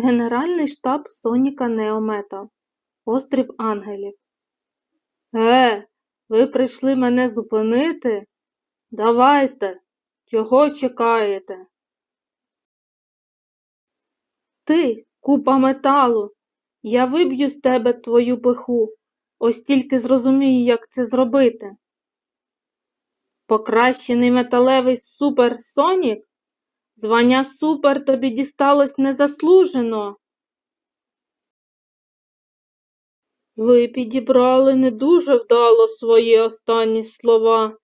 Генеральний штаб Соніка Неомета. Острів Ангелів. Е, ви прийшли мене зупинити? Давайте, чого чекаєте? Ти, купа металу, я виб'ю з тебе твою пиху, ось тільки зрозумію, як це зробити. Покращений металевий суперсонік? Звання супер тобі дісталось незаслужено. Ви підібрали не дуже вдало свої останні слова.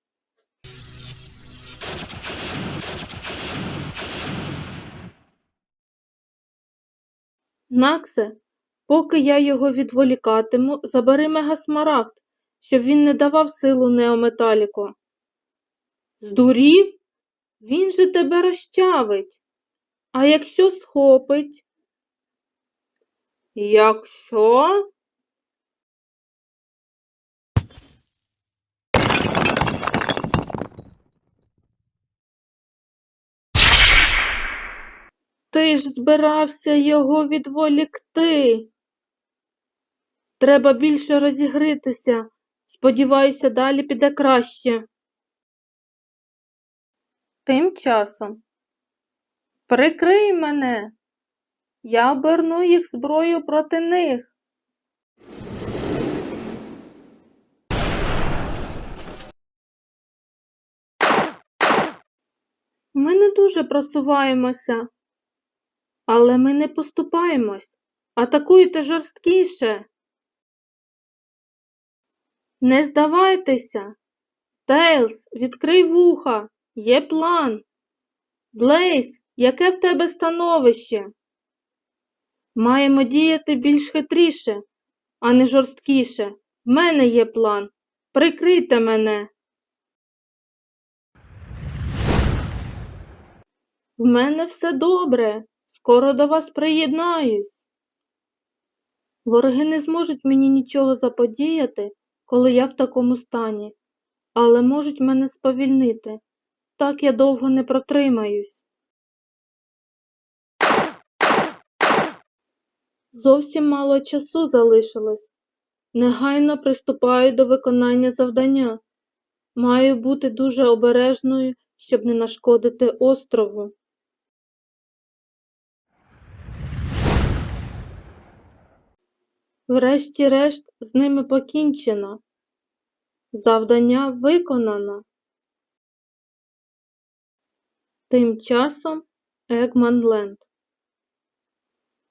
Наксе, поки я його відволікатиму, забери мегасмарагд, щоб він не давав силу неометаліку. Здурів? Він же тебе розчавить. А якщо схопить? Якщо? Ти ж збирався його відволікти. Треба більше розігритися. Сподіваюся, далі піде краще. Тим часом. Прикрий мене. Я оберну їх зброю проти них. Ми не дуже просуваємося, але ми не поступаємось. Атакуйте жорсткіше. Не здавайтеся. Тейлз, відкрий вуха. Є план. Блейз, яке в тебе становище? Маємо діяти більш хитріше, а не жорсткіше. В мене є план. Прикрийте мене. В мене все добре. Скоро до вас приєднаюсь. Вороги не зможуть мені нічого заподіяти, коли я в такому стані, але можуть мене сповільнити. Так я довго не протримаюсь. Зовсім мало часу залишилось. Негайно приступаю до виконання завдання. Маю бути дуже обережною, щоб не нашкодити острову. Врешті-решт з ними покінчено. Завдання виконано. Тим часом Егманленд.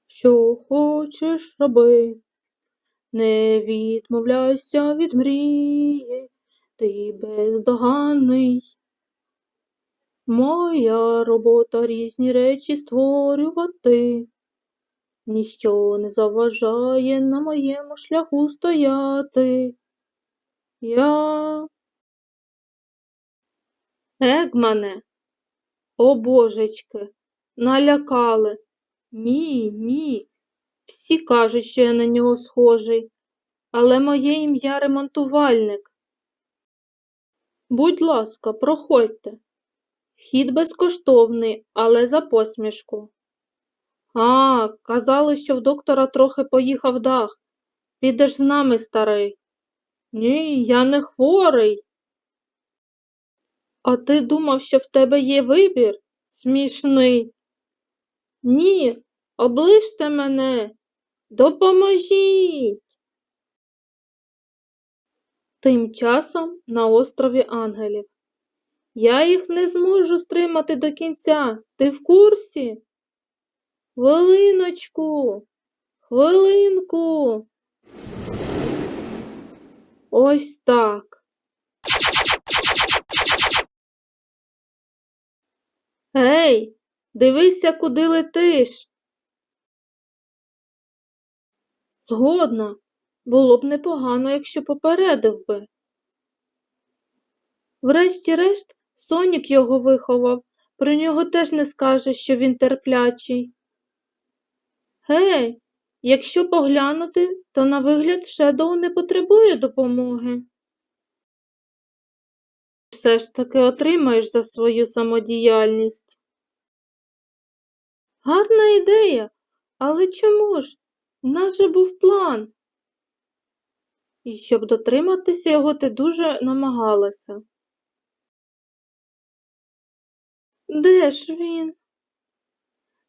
Що хочеш роби, не відмовляйся від мрії, ти бездоганний. Моя робота різні речі створювати. Ніщо не заважає на моєму шляху стояти. Я. Егмане, о божечки, налякали. Ні, ні. Всі кажуть, що я на нього схожий, але моє ім'я ремонтувальник. Будь ласка, проходьте. Вхід безкоштовний, але за посмішку. А, казали, що в доктора трохи поїхав дах. Підеш з нами, старий. Ні, я не хворий. А ти думав, що в тебе є вибір? Смішний. Ні, оближте мене. Допоможіть. Тим часом на острові Ангелів. Я їх не зможу стримати до кінця. Ти в курсі? Хвилиночку, хвилинку. Ось так. Гей, дивися, куди летиш. Згодна, було б непогано, якщо попередив би. Врешті-решт, Сонік його виховав, про нього теж не скаже, що він терплячий. Гей, якщо поглянути, то на вигляд Шедоу не потребує допомоги. Все ж таки отримаєш за свою самодіяльність. Гарна ідея. Але чому ж? У нас же був план. І щоб дотриматися його, ти дуже намагалася. Де ж він?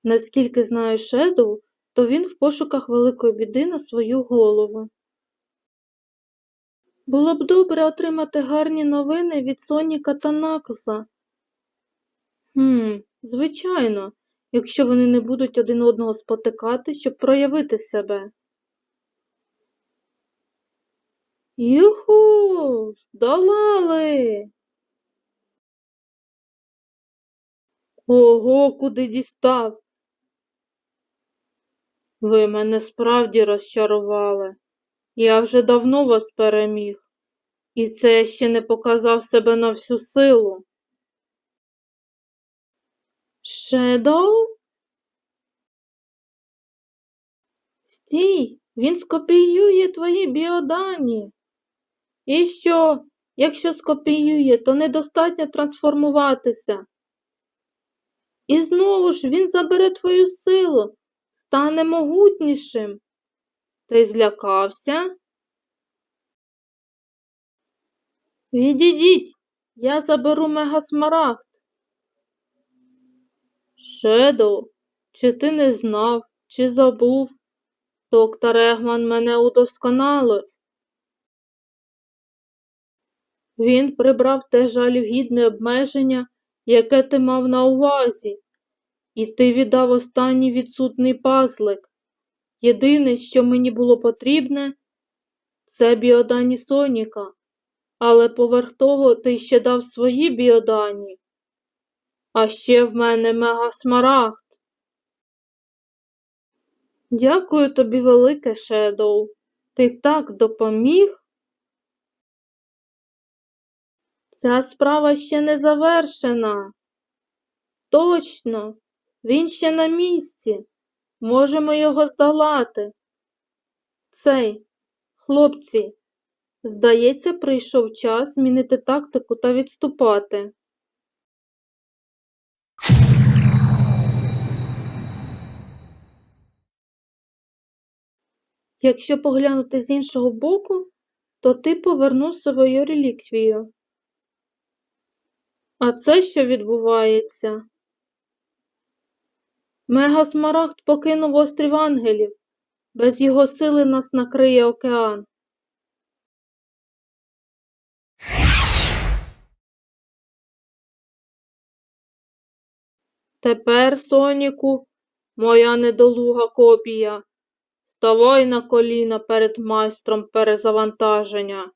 Наскільки знаю Шедоу, то він в пошуках великої біди на свою голову. Було б добре отримати гарні новини від Соніка та Наклза. Хм, звичайно, якщо вони не будуть один одного спотикати, щоб проявити себе. Юху, здолали. Ого, куди дістав. Ви мене справді розчарували. Я вже давно вас переміг, і це я ще не показав себе на всю силу. Шедоу? Стій, він скопіює твої біодані. І що, якщо скопіює, то недостатньо трансформуватися. І знову ж він забере твою силу, стане могутнішим. Ти злякався? Відійдіть, я заберу мегасмарагд. Шедоу, чи ти не знав, чи забув? Доктор Егман мене удосконалив. Він прибрав те жалюгідне обмеження, яке ти мав на увазі, і ти віддав останній відсутний пазлик. Єдине, що мені було потрібне, це біодані Соніка, але поверх того ти ще дав свої біодані. А ще в мене мегасмарагд. Дякую тобі, велике Шедоу. Ти так допоміг. Ця справа ще не завершена. Точно, він ще на місці. Можемо його здолати. Цей, хлопці, здається, прийшов час змінити тактику та відступати. Якщо поглянути з іншого боку, то ти повернув свою реліквію. А це що відбувається? Мегасмарагд покинув острів ангелів. Без його сили нас накриє океан. Тепер, Соніку, моя недолуга копія, ставай на коліна перед майстром перезавантаження.